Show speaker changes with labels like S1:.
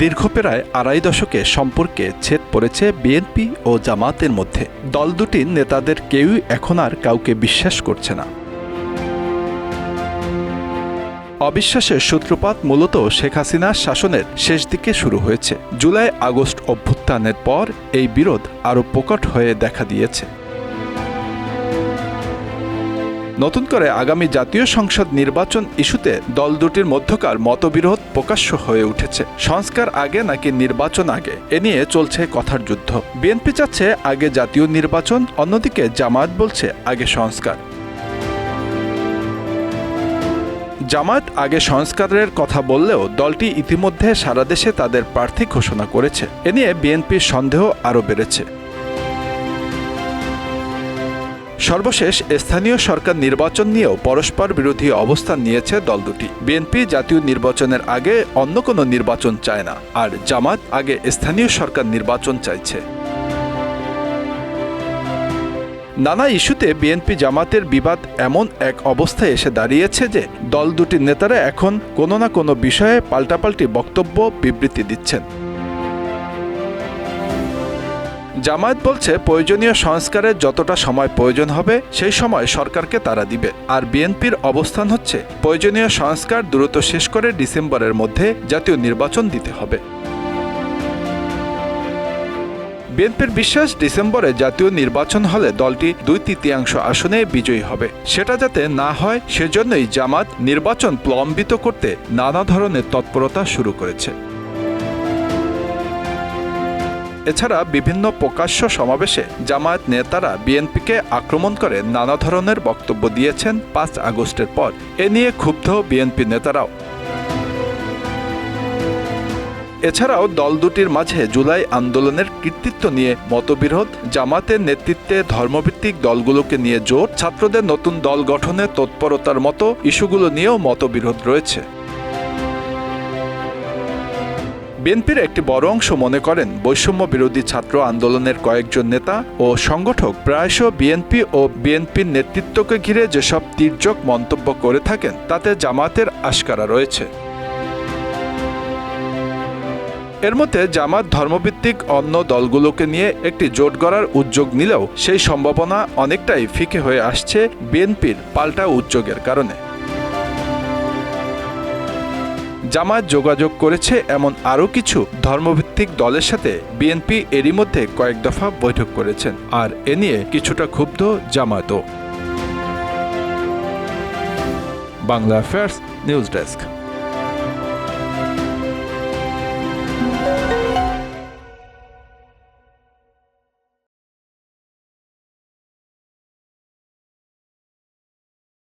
S1: দীর্ঘ প্রায় আড়াই দশকে সম্পর্কে ছেদ পড়েছে বিএনপি ও জামাতের মধ্যে। দল দুটির নেতাদের কেউই এখন আর কাউকে বিশ্বাস করছে না। অবিশ্বাসের সূত্রপাত মূলত শেখ হাসিনার শাসনের শেষ দিকে শুরু হয়েছে। জুলাই আগস্ট অভ্যুত্থানের পর এই বিরোধ আরও প্রকট হয়ে দেখা দিয়েছে। নতুন করে আগামী জাতীয় সংসদ নির্বাচন ইস্যুতে দল দুটির মধ্যকার মতবিরোধ প্রকাশ্য হয়ে উঠেছে। সংস্কার আগে নাকি নির্বাচন আগে? এ নিয়ে চলছে কথার যুদ্ধ। বিএনপি চাচ্ছে আগে জাতীয় নির্বাচন, অন্যদিকে জামায়াত বলছে আগে সংস্কার। জামায়াত আগে সংস্কারের কথা বললেও দলটি ইতিমধ্যে সারা দেশে তাদের প্রার্থী ঘোষণা করেছে। এ নিয়ে বিএনপির সন্দেহ আরও বেড়েছে। সর্বশেষ স্থানীয় সরকার নির্বাচন নিয়েও পরস্পর বিরোধী অবস্থান নিয়েছে দল দুটি। বিএনপি জাতীয় নির্বাচনের আগে অন্য কোনো নির্বাচন চায় না, আর জামাত আগে স্থানীয় সরকার নির্বাচন চাইছে। নানা ইস্যুতে বিএনপি জামাতের বিবাদ এমন এক অবস্থায় এসে দাঁড়িয়েছে যে দল দুটির নেতারা এখন কোনো না কোনো বিষয়ে পাল্টাপাল্টি বক্তব্য বিবৃতি দিচ্ছেন। জামায়াত বলছে প্রয়োজনীয় সংস্কারের যতটা সময় প্রয়োজন হবে, সেই সময় সরকারকে তারা দিবে। আর বিএনপির অবস্থান হচ্ছে, প্রয়োজনীয় সংস্কার দ্রুত শেষ করে ডিসেম্বরের মধ্যে জাতীয় নির্বাচন দিতে হবে। বিএনপির বিশ্বাস, ডিসেম্বরে জাতীয় নির্বাচন হলে দলটি দুই তৃতীয়াংশ আসনে বিজয়ী হবে। সেটা যাতে না হয়, সেজন্যই জামাত নির্বাচন প্লম্বিত করতে নানা ধরনের তৎপরতা শুরু করেছে। এছাড়া বিভিন্ন প্রকাশ্য সমাবেশে জামায়াত নেতারা বিএনপিকে আক্রমণ করে নানা ধরনের বক্তব্য দিয়েছেন পাঁচ আগস্টের পর। এ নিয়ে ক্ষুব্ধ বিএনপি নেতারাও। এছাড়াও দল দুটির মাঝে জুলাই আন্দোলনের কৃতিত্ব নিয়ে মতবিরোধ, জামাতের নেতৃত্বে ধর্মভিত্তিক দলগুলোকে নিয়ে জোট, ছাত্রদের নতুন দল গঠনে তৎপরতার মতো ইস্যুগুলো নিয়েও মতবিরোধ রয়েছে। বিএনপির একটি বড় অংশ মনে করেন বৈষম্য বিরোধী ছাত্র আন্দোলনের কয়েকজন নেতা ও সংগঠক। প্রায়শ বিএনপি ও বিএনপির নেতৃত্বকে ঘিরে যেসব তীর্যক মন্তব্য করে থাকেন, তাতে জামাতের আশকারা রয়েছে। এর মধ্যে জামাত ধর্মভিত্তিক অন্য দলগুলোকে নিয়ে একটি জোট গড়ার উদ্যোগ নিলেও সেই সম্ভাবনা অনেকটাই ফিকে হয়ে আসছে বিএনপির পাল্টা উদ্যোগের কারণে। জামায়াত যোগাযোগ করেছে এমন আরও কিছু ধর্মভিত্তিক দলের সাথে বিএনপি এরই মধ্যে কয়েক দফা বৈঠক করেছেন। আর এ নিয়ে কিছুটা ক্ষুব্ধ জামায়াতও। Bangla affairs news desk